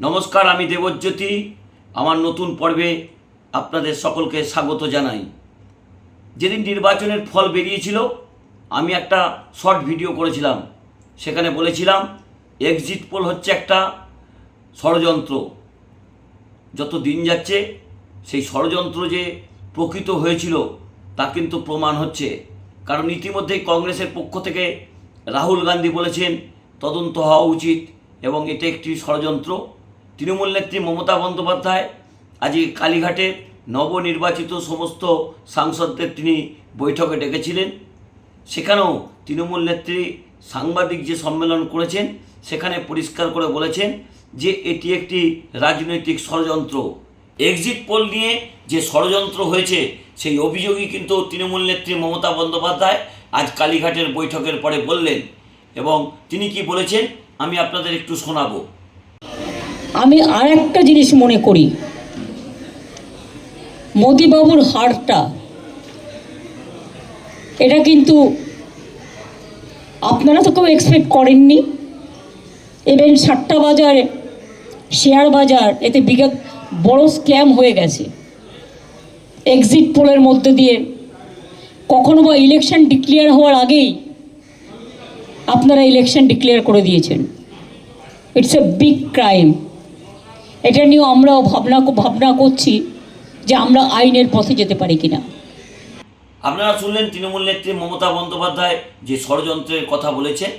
নমস্কার, আমি দেবজ্যোতি। আমার নতুন পর্বে আপনাদের সকলকে স্বাগত জানাই। যেদিন নির্বাচনের ফল বেরিয়েছিল, আমি একটা শর্ট ভিডিও করেছিলাম। সেখানে বলেছিলাম এক্সিট পোল হচ্ছে একটা ষড়যন্ত্র। যত দিন যাচ্ছে, সেই ষড়যন্ত্র যে প্রকৃত হয়েছিল, তা কিন্তু প্রমাণ হচ্ছে। কারণ ইতিমধ্যেই কংগ্রেসের পক্ষ থেকে রাহুল গান্ধী বলেছেন, তদন্ত হওয়া উচিত এবং এটা একটি ষড়যন্ত্র। তৃণমূল নেত্রী মমতা বন্দ্যোপাধ্যায় আজকে কালীঘাটে নবনির্বাচিত সমস্ত সাংসদদের তিনি বৈঠকে ডেকেছিলেন। সেখানেও তৃণমূল নেত্রী সাংবাদিক যে সম্মেলন করেছেন, সেখানে পরিষ্কার করে বলেছেন যে এটি একটি রাজনৈতিক ষড়যন্ত্র। এক্সিট পোল নিয়ে যে ষড়যন্ত্র হয়েছে, সেই অভিযোগই কিন্তু তৃণমূল নেত্রী মমতা বন্দ্যোপাধ্যায় আজ কালীঘাটের বৈঠকের পরে বললেন এবং তিনি কি বলেছেন, আমি আপনাদের একটু শোনাবো। আমি আর একটা জিনিস মনে করি। মোদিবাবুর হারটা। এটা কিন্তু আপনারা তো কেউ এক্সপেক্ট করেননি। ইভেন সাতটা বাজারে, শেয়ার বাজার, এতে বিগত বড় স্ক্যাম হয়ে গেছে। এক্সিট পোলের মধ্যে দিয়ে। কখনো বা ইলেকশন ডিক্লেয়ার হওয়ার আগেই আপনারা ইলেকশন ডিক্লেয়ার করে দিয়েছেন। ইটস এ বিগ ক্রাইম এটা নিয়েও আমরাও ভাবনা ভাবনা করছি যে আমরা আইনের পথে যেতে পারি কিনা। আপনারা শুনলেন তৃণমূল নেত্রী মমতা বন্দ্যোপাধ্যায় যে ষড়যন্ত্রের কথা বলেছেন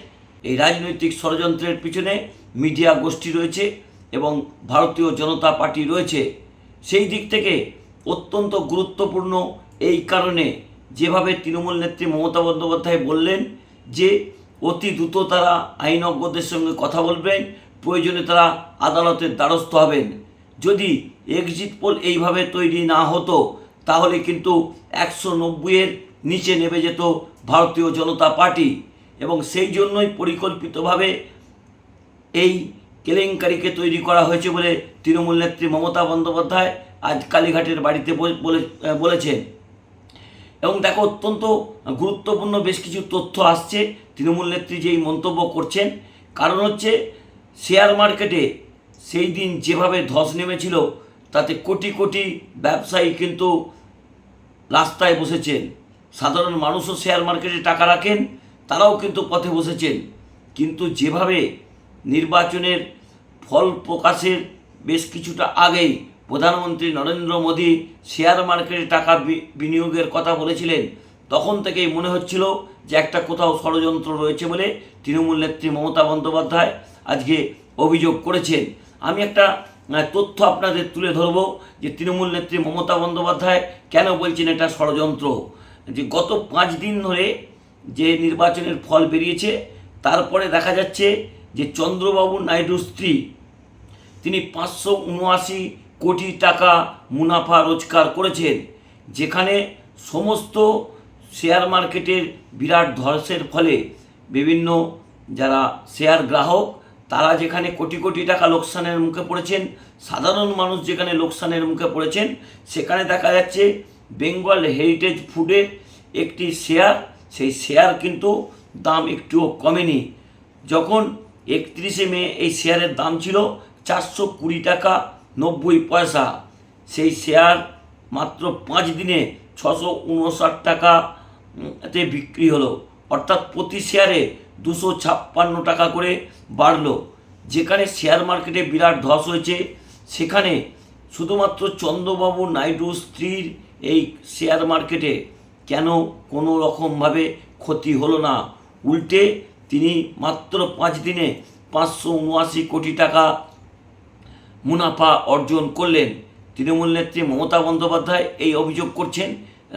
এই রাজনৈতিক ষড়যন্ত্রের পিছনে মিডিয়া গোষ্ঠী রয়েছে এবং ভারতীয় জনতা পার্টি রয়েছে। সেই দিক থেকে অত্যন্ত গুরুত্বপূর্ণ এই কারণে যেভাবে তৃণমূল নেত্রী মমতা বন্দ্যোপাধ্যায় বললেন যে অতি দ্রুত তারা আইনজ্ঞদের সঙ্গে কথা বলবেন প্রয়োজনে তারা আদালতের দ্বারস্থ হবেন। যদি এক্সিট পোল এইভাবে তৈরি না হতো, তাহলে কিন্তু একশো নব্বইয়ের নিচে নেমে যেত ভারতীয় জনতা পার্টি। এবং সেই জন্যই পরিকল্পিতভাবে এই কেলেঙ্কারিকে তৈরি করা হয়েছে বলে তৃণমূল নেত্রী মমতা বন্দ্যোপাধ্যায় আজ কালীঘাটের বাড়িতে বল- বলে, বলেছেন। এবং দেখো, অত্যন্ত গুরুত্বপূর্ণ বেশ কিছু তথ্য আসছে। তৃণমূল নেত্রী যেই মন্তব্য করছেন, কারণ হচ্ছে শেয়ার মার্কেটে সেই দিন যেভাবে ধস নেমেছিল, তাতে কোটি কোটি ব্যবসায়ী কিন্তু রাস্তায় বসেছেন। সাধারণ মানুষও শেয়ার মার্কেটে টাকা রাখেন, তারাও কিন্তু পথে বসেছেন। কিন্তু যেভাবে নির্বাচনের ফল প্রকাশের বেশ কিছুটা আগেই প্রধানমন্ত্রী নরেন্দ্র মোদী শেয়ার মার্কেটে টাকা বিনিয়োগের কথা বলেছিলেন, তখন থেকেই মনে হচ্ছিল যে একটা কোথাও ষড়যন্ত্র রয়েছে বলে তৃণমূল নেত্রী মমতা বন্দ্যোপাধ্যায় আজকে অভিযোগ করেছেন। আমি একটা তথ্য আপনাদের তুলে ধরব যে তৃণমূল নেত্রী মমতা বন্দ্যোপাধ্যায় কেন বলছেন এটা ষড়যন্ত্র। যে গত পাঁচ দিন ধরে যে নির্বাচনের ফল বেরিয়েছে, তারপরে দেখা যাচ্ছে যে চন্দ্রবাবু নাইডুর স্ত্রী, তিনি পাঁচশো উনআশি কোটি টাকা মুনাফা রোজগার করেছেন, যেখানে সমস্ত শেয়ার মার্কেটের বিরাট ধসের ফলে বিভিন্ন যারা শেয়ার গ্রাহক তারা যেখানে কোটি কোটি টাকা লোকসানের মুখে পড়েছেন, সাধারণ মানুষ যেখানে লোকসানের মুখে পড়েছেন, সেখানে দেখা যাচ্ছে বেঙ্গল হেরিটেজ ফুডের একটি শেয়ার সেই শেয়ার কিন্তু দাম একটুও কমেনি। যখন একত্রিশে মে এই শেয়ারের দাম ছিল চারশো কুড়ি টাকা নব্বই পয়সা, সেই শেয়ার মাত্র পাঁচ দিনে ছশো উনষাট টাকা তে বিক্রি হলো। অর্থাৎ প্রতি শেয়ারে দুশো ছাপ্পান্ন টাকা করে বাড়ল। যেখানে শেয়ার মার্কেটে বিরাট ধস হয়েছে, সেখানে শুধুমাত্র চন্দ্রবাবু নাইডু স্ত্রীর এই শেয়ার মার্কেটে কেন কোনো রকমভাবে ক্ষতি হলো না? উল্টে তিনি মাত্র পাঁচ দিনে পাঁচশো উনআশি কোটি টাকা মুনাফা অর্জন করলেন। তৃণমূল নেত্রী মমতা বন্দ্যোপাধ্যায় এই অভিযোগ করছেন,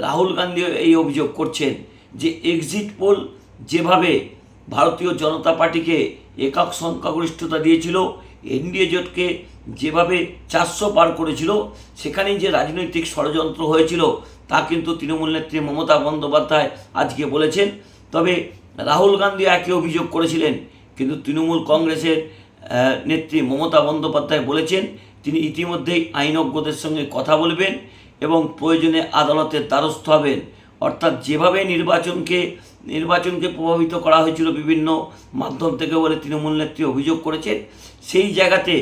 রাহুল গান্ধীও এই অভিযোগ করছেন যে এক্সিট পোল যেভাবে ভারতীয় জনতা পার্টিকে একক সংখ্যাগরিষ্ঠতা দিয়েছিল, এনডিএ জোটকে যেভাবে চারশো পার করেছিল, সেখানেই যে রাজনৈতিক ষড়যন্ত্র হয়েছিল, তা কিন্তু তৃণমূল নেত্রী মমতা বন্দ্যোপাধ্যায় আজকে বলেছেন। তবে রাহুল গান্ধী একই অভিযোগ করেছিলেন, কিন্তু তৃণমূল কংগ্রেসের নেত্রী মমতা বন্দ্যোপাধ্যায় বলেছেন, তিনি ইতিমধ্যেই আইনজ্ঞদের সঙ্গে কথা বলবেন এবং প্রয়োজনে আদালতের দ্বারস্থ হবেন। অর্থাৎ যেভাবে নির্বাচনকে নির্বাচনকে প্রভাবিত করা হয়েছিল বিভিন্ন মাধ্যম থেকে বলে তৃণমূল নেত্রী অভিযোগ করেছেন, সেই জায়গাতে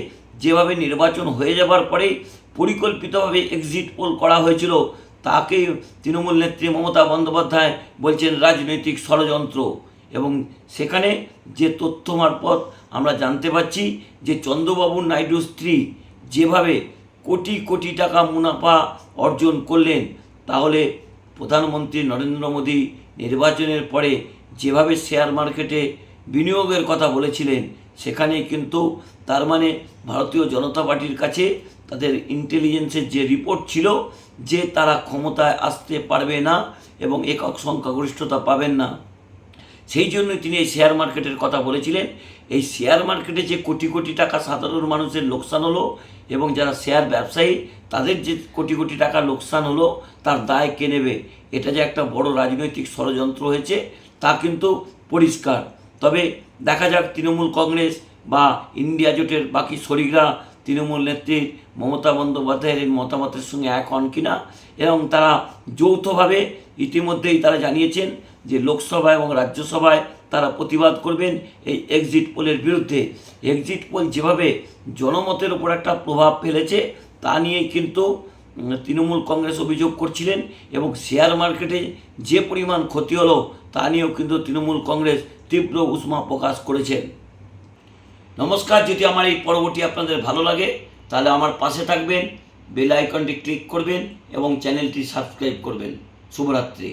যেভাবে নির্বাচন হয়ে যাবার পরেই পরিকল্পিতভাবে এক্সিট পোল করা হয়েছিল, তাকে তৃণমূল নেত্রী মমতা বন্দ্যোপাধ্যায় বলছেন রাজনৈতিক ষড়যন্ত্র। এবং সেখানে যে তথ্য মারফত আমরা জানতে পারছি যে চন্দ্রবাবু নাইডুর স্ত্রী যেভাবে কোটি কোটি টাকা মুনাফা অর্জন করলেন, তাহলে প্রধানমন্ত্রী নরেন্দ্র মোদী নির্বাচনের পরে যেভাবে শেয়ার মার্কেটে বিনিয়োগের কথা বলেছিলেন, সেখানে কিন্তু তার মানে ভারতীয় জনতা পার্টির কাছে তাদের ইন্টেলিজেন্সের যে রিপোর্ট ছিল যে তারা ক্ষমতায় আসতে পারবে না এবং একক সংখ্যাগরিষ্ঠতা পাবেন না। সেই জন্যই তিনি এই শেয়ার মার্কেটের কথা বলেছিলেন। এই শেয়ার মার্কেটে যে কোটি কোটি টাকা সাধারণ মানুষের লোকসান হলো এবং যারা শেয়ার ব্যবসায়ী, তাদের যে কোটি কোটি টাকা লোকসান হলো, তার দায় কে নেবে? এটা যে একটা বড় রাজনৈতিক ষড়যন্ত্র হয়েছে, তা কিন্তু পরিষ্কার। তবে দেখা যাক তৃণমূল কংগ্রেস বা ইন্ডিয়া জোটের বাকি শরিকরা, তৃণমূল নেত্রী মমতা বন্দ্যোপাধ্যায়ের মতামতের সঙ্গে এক হন কিনা? এবং তারা যৌথভাবে ইতিমধ্যেই তারা জানিয়েছেন যে লোকসভা এবং রাজ্যসভায় তারা প্রতিবাদ করবেন এই এক্সিট পোলের বিরুদ্ধে। এক্সিট পোল যেভাবে জনমতের উপর একটা প্রভাব ফেলেছে, তা নিয়ে কিন্তু তৃণমূল কংগ্রেস অভিযোগ করছিলেন এবং শেয়ার মার্কেটে যে পরিমাণ ক্ষতি হলো, তা নিয়েও কিন্তু তৃণমূল কংগ্রেস তীব্র উষ্মা প্রকাশ করেছেন। নমস্কার, যদি আমার এই পর্বটি আপনাদের ভালো লাগে, তাহলে আমার পাশে থাকবেন বেল আইকনটি ক্লিক করবেন এবং চ্যানেলটি সাবস্ক্রাইব করবেন। শুভরাত্রি।